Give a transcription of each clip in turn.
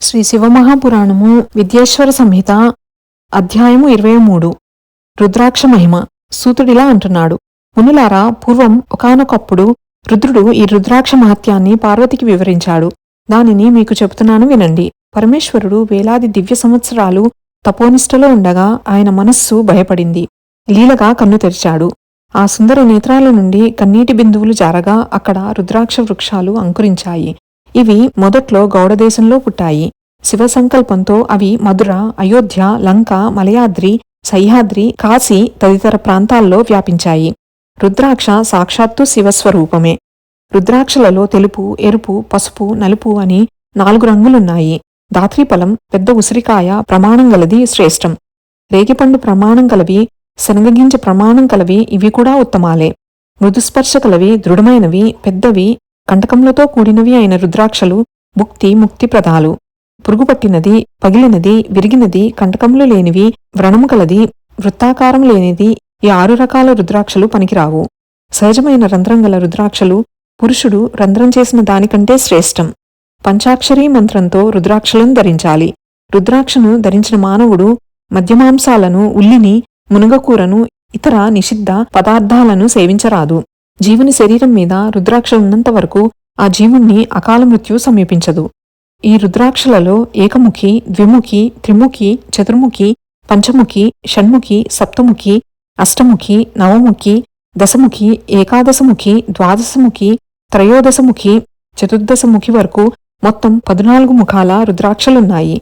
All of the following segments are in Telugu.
శ్రీ శివమహాపురాణము విద్యేశ్వర సంహిత అధ్యాయము ఇరవై మూడు. రుద్రాక్ష మహిమ సూతుడిలా అంటున్నాడు. మునులారా పూర్వం ఒకానొకప్పుడు రుద్రుడు ఈ రుద్రాక్ష మహత్యాన్ని పార్వతికి వివరించాడు. దానిని మీకు చెబుతున్నాను వినండి. పరమేశ్వరుడు వేలాది దివ్య సంవత్సరాలు తపోనిష్టలో ఉండగా ఆయన మనస్సు భయపడింది. లీలగా కన్ను తెరిచాడు. ఆ సుందర నేత్రాల నుండి కన్నీటి బిందువులు జారగా అక్కడ రుద్రాక్ష వృక్షాలు అంకురించాయి. ఇవి మొదట్లో గౌడదేశంలో పుట్టాయి. శివ సంకల్పంతో అవి మధుర అయోధ్య లంక మలయాద్రి సహ్యాద్రి కాశీ తదితర ప్రాంతాల్లో వ్యాపించాయి. రుద్రాక్ష సాక్షాత్తు శివస్వరూపమే రుద్రాక్షలలో తెలుపు ఎరుపు పసుపు నలుపు అని నాలుగు రంగులున్నాయి. దాత్రిఫలం పెద్ద ఉసిరికాయ ప్రమాణం గలది శ్రేష్టం. రేగిపండు ప్రమాణం కలవి శనగగింజ ప్రమాణం కలవి ఇవి కూడా ఉత్తమాలే. మృదుస్పర్శ కలవి దృఢమైనవి పెద్దవి కంటకములతో కూడినవి అయిన రుద్రాక్షలు ముక్తి ముక్తిప్రదాలు. పురుగుపట్టినది పగిలినది విరిగినది కంటకములు లేనివి వ్రణము కలది వృత్తాకారం లేనిది ఈ ఆరు రకాల రుద్రాక్షలు పనికిరావు. సహజమైన రంధ్రం గల రుద్రాక్షలు పురుషుడు రంధ్రం చేసిన దానికంటే శ్రేష్టం. పంచాక్షరీ మంత్రంతో రుద్రాక్షలను ధరించాలి. రుద్రాక్షను ధరించిన మానవుడు మద్యమాంసాలను ఉల్లిని మునగకూరను ఇతర నిషిద్ధ పదార్థాలను సేవించరాదు. జీవుని శరీరం మీద రుద్రాక్ష ఉన్నంత వరకు ఆ జీవుణ్ణి అకాల మృత్యు సమీపించదు. ఈ రుద్రాక్షలలో ఏకముఖి ద్విముఖి త్రిముఖి చతుర్ముఖి పంచముఖి షణ్ముఖి సప్తముఖి అష్టముఖి నవముఖి దశముఖి ఏకాదశముఖి ద్వాదశముఖి త్రయోదశముఖి చతుర్దశముఖి వరకు మొత్తం పద్నాలుగు ముఖాల రుద్రాక్షలున్నాయి.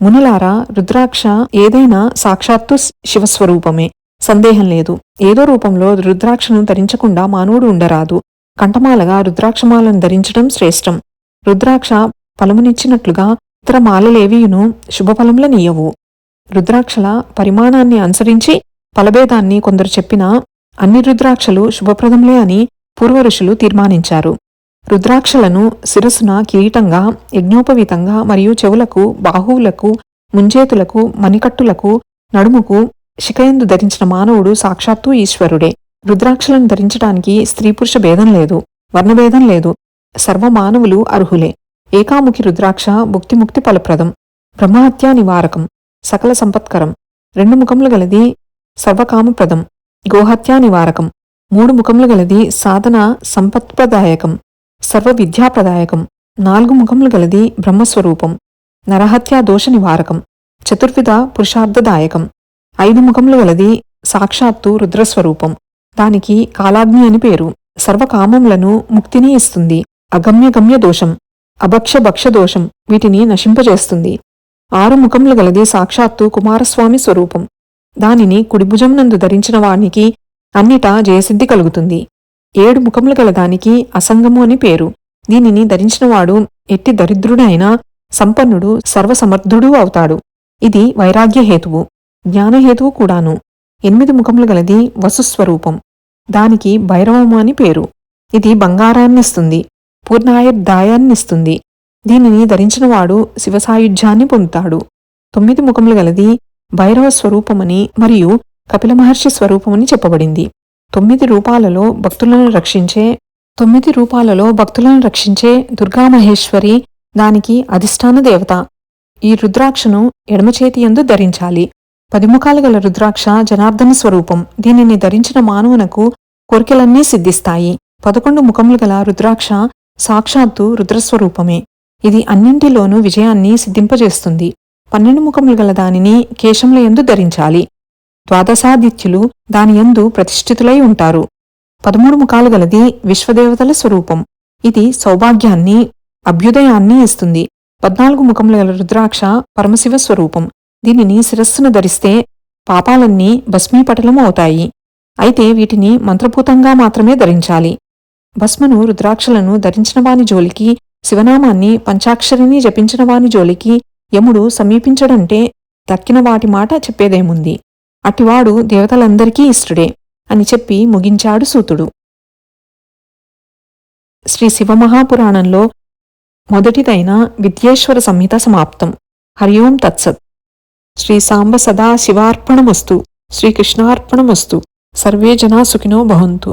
మునులారా రుద్రాక్ష ఏదైనా సాక్షాత్తు శివస్వరూపమే. సందేహం లేదు. ఏదో రూపంలో రుద్రాక్షను ధరించకుండా మానవుడు ఉండరాదు. కంఠమాలగా రుద్రాక్షమాలను ధరించడం శ్రేష్టం. రుద్రాక్ష ఫలమునిచ్చినట్లుగా ఇతర మాలలేవీయును శుభఫలములనీయవు రుద్రాక్షల పరిమాణాన్ని అనుసరించి ఫలభేదాన్ని కొందరు చెప్పినా అన్ని రుద్రాక్షలు శుభప్రదములే అని పూర్వఋషులు తీర్మానించారు. రుద్రాక్షలను శిరస్సున కిరీటంగా యజ్ఞోపవీతంగా మరియు చెవులకు బాహువులకు ముంజేతులకు మణికట్టులకు నడుముకు శిఖయందు ధరించిన మానవుడు సాక్షాత్తు ఈశ్వరుడే. రుద్రాక్షలను ధరించడానికి స్త్రీ పురుష భేదం లేదు వర్ణభేదం లేదు సర్వ మానవులు అర్హులే. ఏకాముఖి రుద్రాక్ష ముక్తి ఫలప్రదం. బ్రహ్మహత్యా నివారకం. సకల సంపత్కరం. రెండు ముఖములు గలది సర్వకామప్రదం. గోహత్యా నివారకం. మూడు ముఖములు గలది సాధన సంపత్ప్రదాయకం. సర్వ విద్యాప్రదాయకం. నాలుగు ముఖములు గలది బ్రహ్మస్వరూపం. నరహత్యా దోష నివారకం. చతుర్విధ పురుషార్థదాయకం. ఐదు ముఖములు గలది సాక్షాత్తు రుద్రస్వరూపం. దానికి కాలాగ్ని అని పేరు. సర్వకామములను ముక్తిని ఇస్తుంది. అగమ్యగమ్య దోషం. అభక్ష భక్ష దోషం వీటిని నశింపజేస్తుంది. ఆరు ముఖములు గలది సాక్షాత్తు కుమారస్వామి స్వరూపం. దానిని కుడిభుజం నందు ధరించిన వానికి అన్నిటా జయసిద్ధి కలుగుతుంది. ఏడు ముఖములు గలదానికి అసంగము అని పేరు. దీనిని ధరించినవాడు ఎట్టి దరిద్రుడైనా సంపన్నుడు సర్వసమర్థుడూ అవుతాడు. ఇది వైరాగ్యహేతువు జ్ఞానహేతువు కూడాను. ఎనిమిది ముఖములు గలది వసుస్వరూపం. దానికి భైరవము అని పేరు. ఇది బంగారాన్నిస్తుంది. పూర్ణాయుర్దాయాన్నిస్తుంది. దీనిని ధరించినవాడు శివసాయుధ్యాన్ని పొందుతాడు. తొమ్మిది ముఖములు గలది భైరవ స్వరూపమని మరియు కపిల మహర్షి స్వరూపమని చెప్పబడింది. తొమ్మిది రూపాలలో భక్తులను రక్షించే తొమ్మిది రూపాలలో భక్తులను రక్షించే దుర్గామహేశ్వరి దానికి అధిష్టాన దేవత. ఈ రుద్రాక్షను ఎడమచేతియందు ధరించాలి. పదిముఖాలు గల రుద్రాక్ష జనార్దన స్వరూపం. దీనిని ధరించిన మానవునకు కోరికలన్నీ సిద్ధిస్తాయి. పదకొండు ముఖములు గల రుద్రాక్ష సాక్షాత్తు రుద్రస్వరూపమే. ఇది అన్నింటిలోనూ విజయాన్ని సిద్ధింపజేస్తుంది. పన్నెండు ముఖములు గల దానిని కేశములయందు ధరించాలి. ద్వాదశాదిత్యులు దాని యందు ప్రతిష్ఠితులై ఉంటారు. పదమూడు ముఖాలు గలది విశ్వదేవతల స్వరూపం. ఇది సౌభాగ్యాన్ని అభ్యుదయాన్ని ఇస్తుంది. పద్నాలుగు ముఖముల గల రుద్రాక్ష పరమశివ స్వరూపం. దీనిని శిరస్సును ధరిస్తే పాపాలన్నీ భస్మీపటలం అవుతాయి. అయితే వీటిని మంత్రభూతంగా మాత్రమే ధరించాలి. భస్మను రుద్రాక్షలను ధరించినవాని జోలికి శివనామాన్ని పంచాక్షరిని జపించినవాని జోలికి యముడు సమీపించడంటే దక్కిన వాటి మాట చెప్పేదేముంది? అటివాడు దేవతలందరికీ ఇష్టడే అని చెప్పి ముగించాడు సూతుడు. శ్రీ శివమహాపురాణంలో మొదటిదైన విద్యేశ్వర సంహిత సమాప్తం. హరి ఓం తత్సత్. శ్రీ సాంబ సదా శివార్పణమస్తు. శ్రీకృష్ణార్పణమస్తు సర్వే జనా సుఖినో భవంతు.